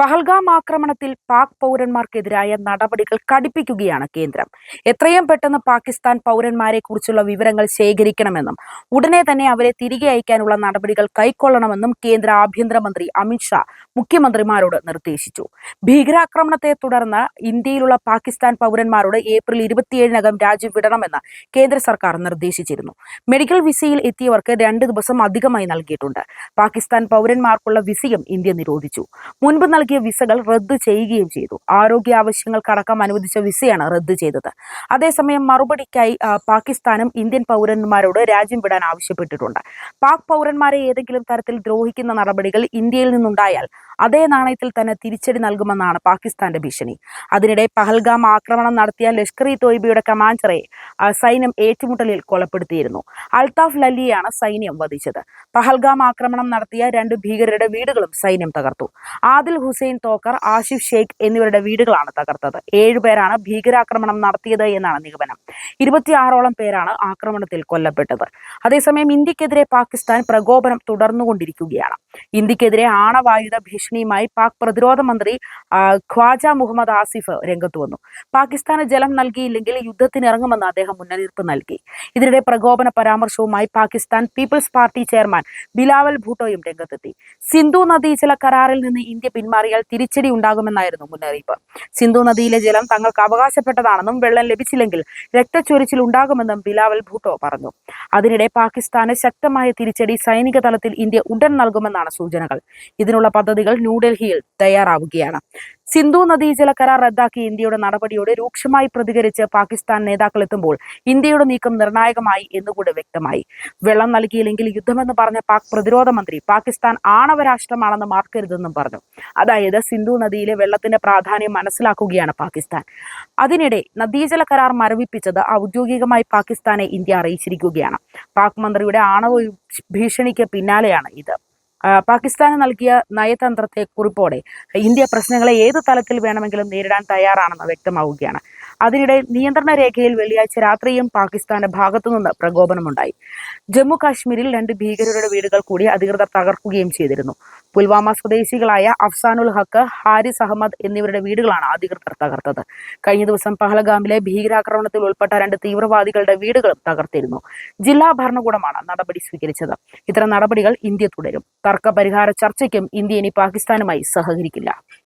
പഹൽഗാം ആക്രമണത്തിൽ പാക് പൗരന്മാർക്കെതിരായ നടപടികൾ കടുപ്പിക്കുകയാണ് കേന്ദ്രം. എത്രയും പെട്ടെന്ന് പാകിസ്ഥാൻ പൗരന്മാരെ കുറിച്ചുള്ള വിവരങ്ങൾ ശേഖരിക്കണമെന്നും ഉടനെ തന്നെ അവരെ തിരികെ അയക്കാനുള്ള നടപടികൾ കൈക്കൊള്ളണമെന്നും കേന്ദ്ര ആഭ്യന്തരമന്ത്രി അമിത്ഷാ മുഖ്യമന്ത്രിമാരോട് നിർദ്ദേശിച്ചു. ഭീകരാക്രമണത്തെ തുടർന്ന് ഇന്ത്യയിലുള്ള പാകിസ്ഥാൻ പൗരന്മാരോട് ഏപ്രിൽ ഇരുപത്തിയേഴിനകം രാജ്യം വിടണമെന്ന് കേന്ദ്ര സർക്കാർ നിർദ്ദേശിച്ചിരുന്നു. മെഡിക്കൽ വിസയിൽ എത്തിയവർക്ക് രണ്ട് ദിവസം അധികമായി നൽകിയിട്ടുണ്ട്. പാകിസ്ഥാൻ പൗരന്മാർക്കുള്ള വിസയും ഇന്ത്യ നിരോധിച്ചു. മുൻപ് നൽകിയ വിസകൾ റദ്ദ് ചെയ്യുകയും ചെയ്തു. ആരോഗ്യ ആവശ്യങ്ങൾക്കടക്കം അനുവദിച്ച വിസയാണ് റദ്ദ് ചെയ്തത്. അതേസമയം മറുപടിക്കായി പാകിസ്ഥാനും ഇന്ത്യൻ പൗരന്മാരോട് രാജ്യം വിടാൻ ആവശ്യപ്പെട്ടിട്ടുണ്ട്. പാക് പൗരന്മാരെ ഏതെങ്കിലും തരത്തിൽ ദ്രോഹിക്കുന്ന നടപടികൾ ഇന്ത്യയിൽ നിന്നുണ്ടായാൽ അതേ നാണയത്തിൽ തന്നെ തിരിച്ചടി നൽകുമെന്നാണ് പാകിസ്ഥാന്റെ ഭീഷണി. അതിനിടെ പഹൽഗാം ആക്രമണം നടത്തിയ ലഷ്കർ ഇ തോയ്ബയുടെ കമാൻഡറെ സൈന്യം ഏറ്റുമുട്ടലിൽ കൊലപ്പെടുത്തിയിരുന്നു. അൽതാഫ് ലല്ലിയാണ് സൈന്യം വധിച്ചത്. പഹൽഗാം ആക്രമണം നടത്തിയ രണ്ട് ഭീകരരുടെ വീടുകളും സൈന്യം തകർത്തു. ആദിൽ ഹുസൈൻ തോക്കർ ആഷിഫ് ഷെയ്ഖ് എന്നിവരുടെ വീടുകളാണ് തകർത്തത്. ഏഴുപേരാണ് ഭീകരാക്രമണം നടത്തിയത് എന്നാണ് നിഗമനം. ഇരുപത്തിയാറോളം പേരാണ് ആക്രമണത്തിൽ കൊല്ലപ്പെട്ടത്. അതേസമയം ഇന്ത്യക്കെതിരെ പാകിസ്ഥാൻ പ്രകോപനം തുടർന്നുകൊണ്ടിരിക്കുകയാണ്. ഇന്ത്യക്കെതിരെ ആണവായുധ ഭീഷണിയുമായി പാക് പ്രതിരോധ മന്ത്രി ഖ്വാജ മുഹമ്മദ് ആസിഫ് രംഗത്ത് വന്നു. പാകിസ്ഥാന് ജലം നൽകിയില്ലെങ്കിൽ യുദ്ധത്തിനിറങ്ങുമെന്ന് അദ്ദേഹം മുന്നറിയിപ്പ് നൽകി. ഇതിനിടെ പ്രകോപന പരാമർശവുമായി Pakistan peoples party chairman Bilawal ഭൂട്ടോയും രംഗത്തെത്തി. സിന്ധു നദീജല കരാറിൽ നിന്ന് ഇന്ത്യ പിന്മാറിയാൽ തിരിച്ചടി ഉണ്ടാകുമെന്നായിരുന്നു മുന്നറിയിപ്പ്. സിന്ധു നദിയിലെ ജലം തങ്ങൾക്ക് അവകാശപ്പെട്ടതാണെന്നും വെള്ളം ലഭിച്ചില്ലെങ്കിൽ രക്തച്ചൊരിച്ചിൽ ഉണ്ടാകുമെന്നും ബിലാവൽ ഭൂട്ടോ പറഞ്ഞു. അതിനിടെ പാകിസ്ഥാന് ശക്തമായ തിരിച്ചടി സൈനിക തലത്തിൽ ഇന്ത്യ ഉടൻ നൽകുമെന്നാണ് സൂചനകൾ. ഇതിനുള്ള പദ്ധതികൾ ന്യൂഡൽഹിയിൽ തയ്യാറാവുകയാണ്. സിന്ധു നദീജല കരാർ റദ്ദാക്കി ഇന്ത്യയുടെ നടപടിയോട് രൂക്ഷമായി പ്രതികരിച്ച് പാകിസ്ഥാൻ നേതാക്കൾ എത്തുമ്പോൾ ഇന്ത്യയുടെ നീക്കം നിർണായകമായി എന്നുകൂടെ വ്യക്തമായി. വെള്ളം നൽകിയില്ലെങ്കിൽ യുദ്ധമെന്ന് പറഞ്ഞ പാക് പ്രതിരോധ മന്ത്രി പാകിസ്ഥാൻ ആണവ രാഷ്ട്രമാണെന്ന് മാർക്കരുതെന്നും പറഞ്ഞു. അതായത് സിന്ധു നദിയിലെ വെള്ളത്തിന്റെ പ്രാധാന്യം മനസ്സിലാക്കുകയാണ് പാകിസ്ഥാൻ. അതിനിടെ നദീജല കരാർ മരവിപ്പിച്ചത് ഔദ്യോഗികമായി പാകിസ്ഥാനെ ഇന്ത്യ അറിയിച്ചിരിക്കുകയാണ്. പാക് മന്ത്രിയുടെ ആണവ ഭീഷണിക്ക് പിന്നാലെയാണ് ഇത്. പാകിസ്ഥാന് നൽകിയ നയതന്ത്രത്തെ കുറിപ്പോടെ ഇന്ത്യ പ്രശ്നങ്ങളെ ഏത് തലത്തിൽ വേണമെങ്കിലും നേരിടാൻ തയ്യാറാണെന്ന് വ്യക്തമാവുകയാണ്. അതിനിടെ നിയന്ത്രണ രേഖയിൽ വെള്ളിയാഴ്ച രാത്രിയും പാകിസ്ഥാന്റെ ഭാഗത്തുനിന്ന് പ്രകോപനമുണ്ടായി. ജമ്മു കാശ്മീരിൽ രണ്ട് ഭീകരരുടെ വീടുകൾ കൂടി അധികൃതർ തകർക്കുകയും ചെയ്തിരുന്നു. പുൽവാമ സ്വദേശികളായ അഫ്സാനുൽ ഹക്ക് ഹാരിസ് അഹമ്മദ് എന്നിവരുടെ വീടുകളാണ് അധികൃതർ തകർത്തത്. കഴിഞ്ഞ ദിവസം പഹലഗാമിലെ ഭീകരാക്രമണത്തിൽ ഉൾപ്പെട്ട രണ്ട് തീവ്രവാദികളുടെ വീടുകളും തകർത്തിരുന്നു. ജില്ലാ ഭരണകൂടമാണ് നടപടി സ്വീകരിച്ചത്. ഇത്തരം നടപടികൾ ഇന്ത്യ തുടരും. തർക്ക പരിഹാര ചർച്ചയ്ക്കും ഇന്ത്യ ഇനി പാകിസ്ഥാനുമായി സഹകരിക്കില്ല.